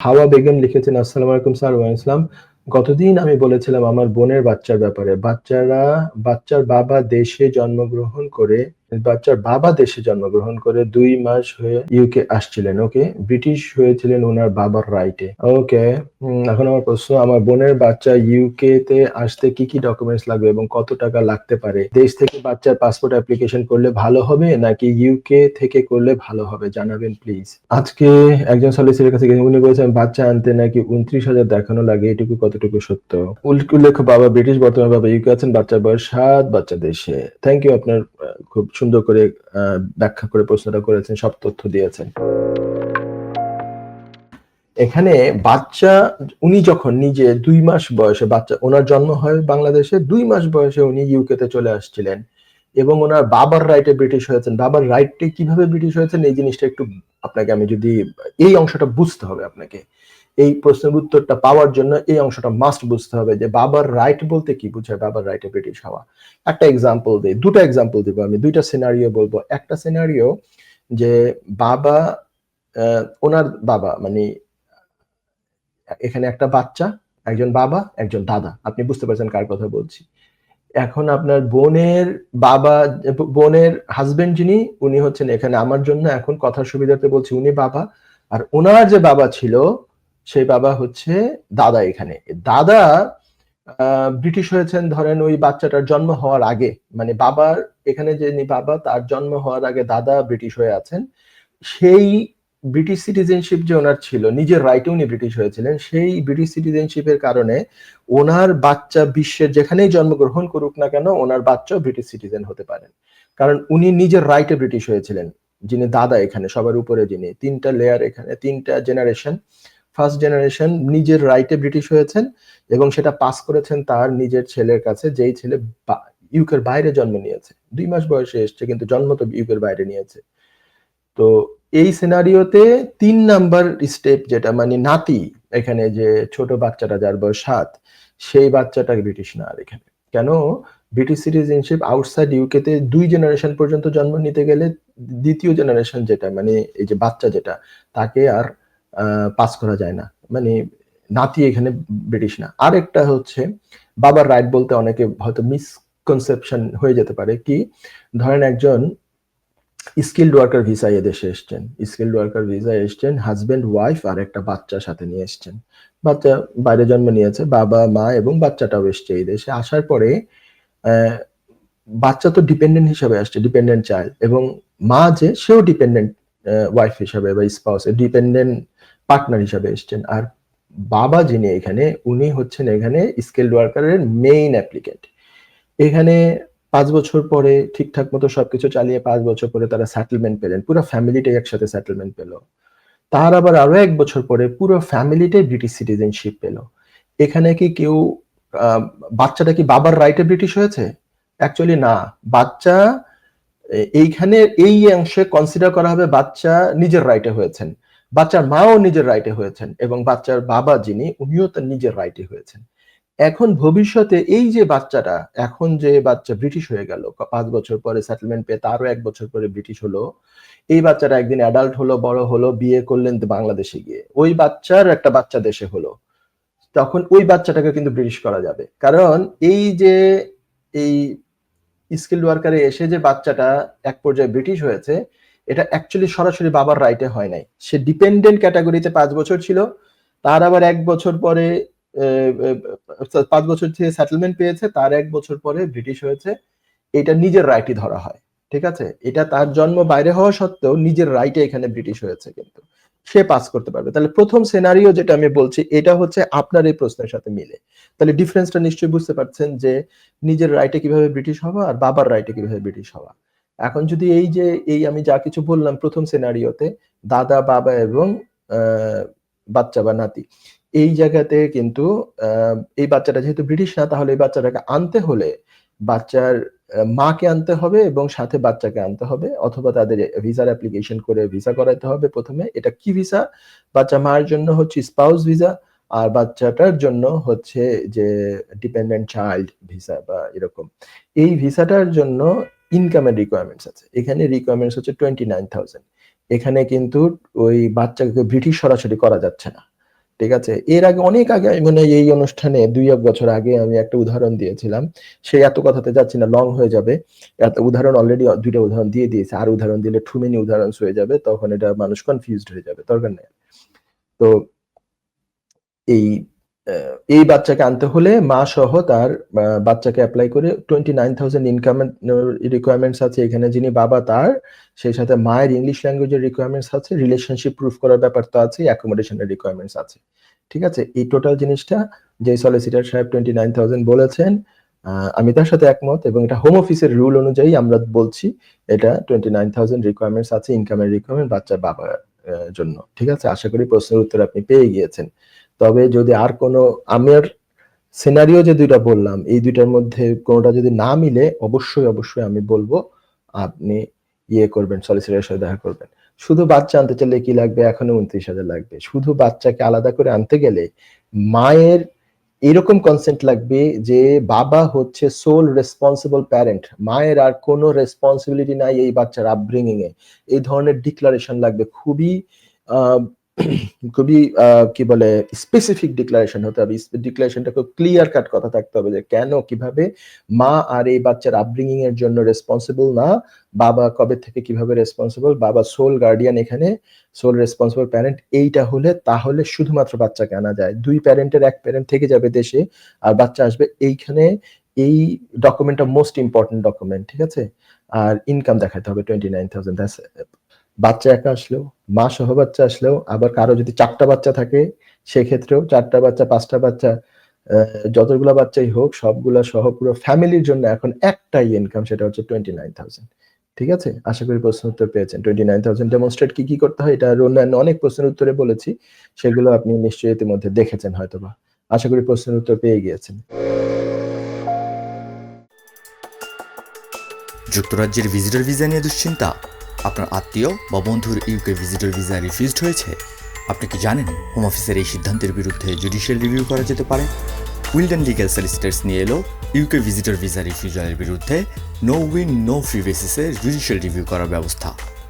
হাওয়া বেগম লিখেছেন, আসসালামু আলাইকুম স্যার ওয়া ইসলাম গতদিন আমি বলেছিলাম আমার বোনের বাচ্চার ব্যাপারে। বাচ্চারা, বাচ্চার বাবা দেশে জন্মগ্রহণ করে বাচ্চার বাবা দেশে জন্মগ্রহণ করে দুই মাস হয়ে ইউকে আসছিলেন, ওকে? ব্রিটিশ হয়েছিলেন ওনার বাবার রাইটে ওকে এখন আমার প্রশ্ন, আমার বোনের বাচ্চা ইউকে তে আসতে কি কি ডকুমেন্টস লাগবে এবং কত টাকা লাগতে পারে? দেশ থেকে বাচ্চার পাসপোর্ট অ্যাপ্লিকেশন করলে ভালো হবে নাকি ইউকে থেকে করলে ভালো হবে? জানাবেন প্লিজ আজকে একজন সলিসিটের কাছে উনি বলেছেন, বাচ্চা আনতে নাকি উনত্রিশ হাজার দেখানো লাগে, এটুকু কতটুকু সত্য? উল্লেখ বাবা ব্রিটিশ বর্তমান বাবা ইউকে আছেন, বাচ্চার বয়স সাত, বাচ্চা দেশে। থ্যাংক ইউ আপনার খুব সুন্দর করে ব্যাখ্যা করে প্রশ্নটা করেছেন, সব তথ্য দিয়েছেন। এখানে বাচ্চা, উনি যখন নিজে দুই মাস বয়সে বাচ্চা, ওনার জন্ম হয় বাংলাদেশে, দুই মাস বয়সে উনি ইউকে তে চলে আসছিলেন। এবং ওনার বাবার রাইটে ব্রিটিশ হয়েছেন। বাবার রাইটে কীভাবে ব্রিটিশ হয়েছেন, এই জিনিসটা একটু আপনাকে আমি যদি, এই অংশটা বুঝতে হবে আপনাকে। এই প্রশ্নের উত্তরটা পাওয়ার জন্য এই অংশটা মাস্ট বুঝতে হবে যে বাবার রাইট বলতে কি বোঝায় বাবার রাইটে ব্রিটিশ হওয়া। একটা এক্সাম্পল দিই, দুটো এক্সাম্পল দিব আমি, দুইটা সিনারিও বলব। একটা সিনারিও যে বাবা ওনার বাবা মানে এখানে একটা বাচ্চা, একজন বাবা, একজন দাদা। আপনি বুঝতে পারছেন কার কথা বলছি। এখন আপনার বোনের বাবা, বোনের হাজবেন্ড যিনি, উনি হচ্ছেন এখানে আমার জন্য এখন কথার সুবিধাতে বলছি, উনি বাবা। আর ওনার যে বাবা ছিল সেই বাবা হচ্ছে দাদা এখানে। দাদা ব্রিটিশ হয়েছেন ধরেন ওই বাচ্চাটার জন্ম হওয়ার আগে। মানে বাবার, এখানে যে বাবা, তার জন্ম হওয়ার আগে দাদা ব্রিটিশ হয়ে আছেন। সেই ব্রিটিশ সিটিজেনশিপ যে ওনার ছিল, নিজের রাইটে উনি ব্রিটিশ হয়েছিলেন, সেই ব্রিটিশ সিটিজেনশিপের কারণে ওনার বাচ্চা বিশ্বের যেখানেই জন্মগ্রহণ করুক না কেন, ওনার বাচ্চাও ব্রিটিশ সিটিজেন হতে পারেন। কারণ উনি নিজের রাইটে ব্রিটিশ হয়েছিলেন, যিনি দাদা এখানে, সবার উপরে যিনি। তিনটা লেয়ার এখানে, তিনটা জেনারেশন ফার্স্ট জেনারেশন নিজের রাইটে ব্রিটিশ হয়েছেন এবং সেটা পাস করেছেন তার নিজের ছেলের কাছে, যেই ছেলে ইউকের বাইরে জন্ম নিয়েছে। দুই মাস বয়সে এসছে, কিন্তু জন্ম তো ইউকের বাইরে নিয়েছে। তো এই সিনারিওতে তিন নাম্বার স্টেপ যেটা মানে নাতি এখানে যে ছোট বাচ্চাটা যার বয়স সাত, সেই বাচ্চাটা ব্রিটিশ না আর এখানে। কেন? ব্রিটিশ সিটিজেনশিপ আউটসাইড ইউকে তে দুই জেনারেশন পর্যন্ত জন্ম নিতে গেলে দ্বিতীয় জেনারেশন যেটা মানে এই যে বাচ্চা যেটা, তাকে আর পাস করা যায় না। মানে নাতি এখানে ব্রিটিশ না। আরেকটা হচ্ছে, বাবার রাইট বলতে অনেকে হয়তো মিসকনসেপশন হয়ে যেতে পারে কি, ধরেন একজন স্কিল্ড ওয়ার্কার ভিসা এদেশে এসছেন। স্কিল্ড ওয়ার্কার ভিসা এসছেন হাজবেন্ড ওয়াইফ আর একটা বাচ্চা সাথে নিয়ে এসছেন। বাচ্চা বাইরে জন্ম নিয়েছে, বাবা, মা এবং বাচ্চাটাও এসছে এই দেশে। আসার পরে বাচ্চা তো ডিপেন্ডেন্ট হিসাবে আসছে ডিপেন্ডেন্ট চাইল্ড এবং মা যে সেও ডিপেন্ডেন্ট ওয়াইফ হিসাবে বা স্পাউস ডিপেন্ডেন্ট পার্টনার হিসাবে এসছেন। আর বাবা যিনি এখানে, উনি হচ্ছেন এখানে স্কিল্ড ওয়ার্কারের মেইন অ্যাপ্লিকেন্ট এখানে পাঁচ বছর পরে ঠিকঠাক মতো সবকিছু চালিয়ে পাঁচ বছর পরে তারা সেটেলমেন্ট পেলেন। পুরো ফ্যামিলিটাই একসাথে সেটেলমেন্ট পেল। তার আবার আরও এক বছর পরে পুরো ফ্যামিলিটাই ব্রিটিশ সিটিজেনশিপ পেল। এখানে কি কেউ বাচ্চাটা কি বাবার রাইটে ব্রিটিশ হয়েছে? অ্যাকচুয়ালি না। বাচ্চা এইখানে এই অংশে কনসিডার করা হবে বাচ্চা নিজের রাইটে হয়েছেন। বাচ্চার মাও নিজের রাইটে হয়েছেন এবং বাচ্চার বাবা যিনি, উনিও তার নিজের রাইটে হয়েছেন। এখন ভবিষ্যতে এই যে বাচ্চাটা, এখন যে বাচ্চা ব্রিটিশ হয়ে গেল, পাঁচ বছর পরে সেটেলমেন্ট পেয়ে তারও এক বছর পরে ব্রিটিশ হলো, এই বাচ্চাটা একদিন অ্যাডাল্ট হলো, বড় হলো, বিয়ে করলেন বাংলাদেশে গিয়ে। ওই বাচ্চার একটা বাচ্চা দেশে হলো। তখন ওই বাচ্চাটাকে কিন্তু ব্রিটিশ করা যাবে। কারণ এই যে, এই স্কিল্ড ওয়ার্কারে এসে যে বাচ্চাটা এক পর্যায়ে ব্রিটিশ হয়েছে এটা অ্যাকচুয়ালি সরাসরি বাবার রাইটে হয় নাই। সে ডিপেন্ডেন্ট ক্যাটাগরিতে পাঁচ বছর ছিল, তার আবার এক বছর পরে পাঁচ বছর থেকে সেটেলমেন্ট পেয়েছে, তার এক বছর পরে ব্রিটিশ হয়েছে। এটা নিজের রাইটই ধরা হয়, ঠিক আছে? এটা তার জন্ম বাইরে হওয়া সত্ত্বেও নিজের রাইটে এখানে ব্রিটিশ হয়েছে কিন্তু। সে পাস করতে পারবে। তাহলে প্রথম সিনারিও যেটা আমি বলছি, এটা হচ্ছে আপনার এই প্রশ্নের সাথে মিলে। তাহলে ডিফারেন্সটা নিশ্চয়ই বুঝতে পারছেন যে নিজের রাইটে কীভাবে ব্রিটিশ হওয়া আর বাবার রাইটে কীভাবে ব্রিটিশ হওয়া। এখন যদি এই যে, এই আমি যা কিছু বললাম প্রথম সিনারিওতে দাদা, বাবা এবং বাচ্চা বা নাতি, এই জায়গাতে কিন্তু এই বাচ্চাটা যেহেতু ব্রিটিশ না, তাহলে এই বাচ্চাটাকে আনতে হলে বাচ্চার মাকে আনতে হবে এবং সাথে বাচ্চাকে আনতে হবে অথবা তাদের ভিসার অ্যাপ্লিকেশন করে ভিসা করাতে হবে প্রথমে। এটা কি ভিসা বাচ্চা মার জন্য হচ্ছে স্পাউস ভিসা আর বাচ্চাটার জন্য হচ্ছে যে ডিপেন্ডেন্ট চাইল্ড ভিসা বা এরকম। এই ভিসাটার জন্য ইনকামের রিকোয়ারমেন্টস আছে। এখানে রিকোয়ারমেন্টস হচ্ছে টোয়েন্টি নাইন থাউজেন্ড এখানে কিন্তু ওই বাচ্চাকে ব্রিটিশ সরাসরি করা যাচ্ছে না। ঠিক আছে? এর আগে অনেক আগে মনে এই অনুষ্ঠানে দুই এক বছর আগে আমি একটা উদাহরণ দিয়েছিলাম। সেই এত কথাতে যাচ্ছি না লং হয়ে যাবে। এত উদাহরণ অলরেডি দুইটা উদাহরণ দিয়ে দিয়েছে। আর উদাহরণ দিলে টু মেনি উদাহরণ হয়ে যাবে, তখন এটা মানুষ কনফিউজড হয়ে যাবে। দরকার নেই। তো এই এই বাচ্চাকে আনতে হলে মা সহ তার বাচ্চাকে অ্যাপ্লাই করে twenty nine thousand income requirements আছে। এখানে যিনি বাবা তার, সেই সাথে মায়ের ইংলিশ ল্যাঙ্গুয়েজের রিকোয়ারমেন্টস আছে রিলেশনশিপ প্রুফ করার ব্যাপার তো আছে অ্যাকোমোডেশনের রিকোয়ারমেন্টস আছে। ঠিক আছে? এই টোটাল জিনিসটা যে সলিসিটার সাহেব টোয়েন্টি নাইন থাউজেন্ড বলেছেন আমি তার সাথে একমত এবং এটা হোম অফিসের রুল অনুযায়ী আমরা বলছি, এটা টোয়েন্টি নাইন থাউজেন্ড রিকোয়ারমেন্টস আছে ইনকামের রিকোয়ারমেন্ট বাচ্চার বাবার জন্য। ঠিক আছে? আশা করি প্রশ্নের উত্তর আপনি পেয়ে গিয়েছেন। তবে যদি আর কোনো আমার সিনারিও যে দুইটা বললাম, এই দুইটার মধ্যে কোনোটা যদি না মিলে, অবশ্যই অবশ্যই আমি বলব আপনি ইয়ে করবেন সলিসিটারের সাথে দেখা করবেন। শুধু বাচ্চা আনতে চাইলে কি লাগবে? এখনও উনত্রিশ হাজার লাগবে। শুধু বাচ্চাকে আলাদা করে আনতে গেলে মায়ের এরকম কনসেন্ট লাগবে যে বাবা হচ্ছে সোল রেসপন্সিবল প্যারেন্ট মায়ের আর কোনো রেসপন্সিবিলিটি নাই এই বাচ্চার আপব্রিঙ্গিং এ এই ধরনের ডিক্লারেশন লাগবে। খুবই খুবই কি বলে স্পেসিফিক ডিক্লারেশন হতে হবে। ডিক্লারেশনটা খুব ক্লিয়ার কাট কথা থাকতে হবে যে কেন, কীভাবে মা আর এই বাচ্চার আপব্রিঙ্গিং এর জন্য রেসপন্সিবল না? বাবা কবে থেকে কীভাবে রেসপন্সিবল বাবা সোল গার্ডিয়ান এখানে সোল রেসপন্সিবল প্যারেন্ট এইটা হলে তাহলে শুধুমাত্র বাচ্চাকে আনা যায়। দুই প্যারেন্টের এক প্যারেন্ট থেকে যাবে দেশে, আর বাচ্চা আসবে এইখানে। এই ডকুমেন্টটা মোস্ট ইম্পর্টেন্ট ডকুমেন্ট ঠিক আছে? আর ইনকাম দেখাতে হবে টোয়েন্টি নাইন থাউজেন্ড বাচ্চা একা আসলেও, মা সহ বাচ্চা আসলেও, আবার কারও যদি চারটা বাচ্চা থাকে, সেক্ষেত্রেও চারটা বাচ্চা, পাঁচটা বাচ্চা যতগুলা বাচ্চাই হোক, সবগুলা সহ পুরো ফ্যামিলির জন্য এখন একটাই ইনকাম সেটা হচ্ছে টোয়েন্টি নাইন থাউজেন্ড ঠিক আছে? আশা করি প্রশ্ন উত্তর পেয়েছেন। টোয়েন্টি নাইন থাউজেন্ড ডেমনস্ট্রেট কি কি করতে হয় এটা অন্যান্য অনেক প্রশ্নের উত্তরে বলেছি। সেগুলো আপনি নিশ্চয়ই ইতিমধ্যে দেখেছেন হয়তোবা। আশা করি প্রশ্নের উত্তর পেয়ে গিয়েছেন। যুক্তরাজ্যের ভিজিটর ভিসা নিয়ে দুশ্চিন্তা। আপনার আত্মীয় বা বন্ধুর ইউকে ভিজিটর ভিসা রিফিউজড হয়েছে, আপনি কি জানেন হোম অফিসের এই সিদ্ধান্তের বিরুদ্ধে জুডিশিয়াল রিভিউ করা যেতে পারে? উইলডেন লিগ্যাল সলিসিটার্স নিয়ে এলো ইউকে ভিজিটর ভিসা রিফিউজালের বিরুদ্ধে নো উইন নো ফি বেসিসে জুডিশিয়াল রিভিউ করার ব্যবস্থা।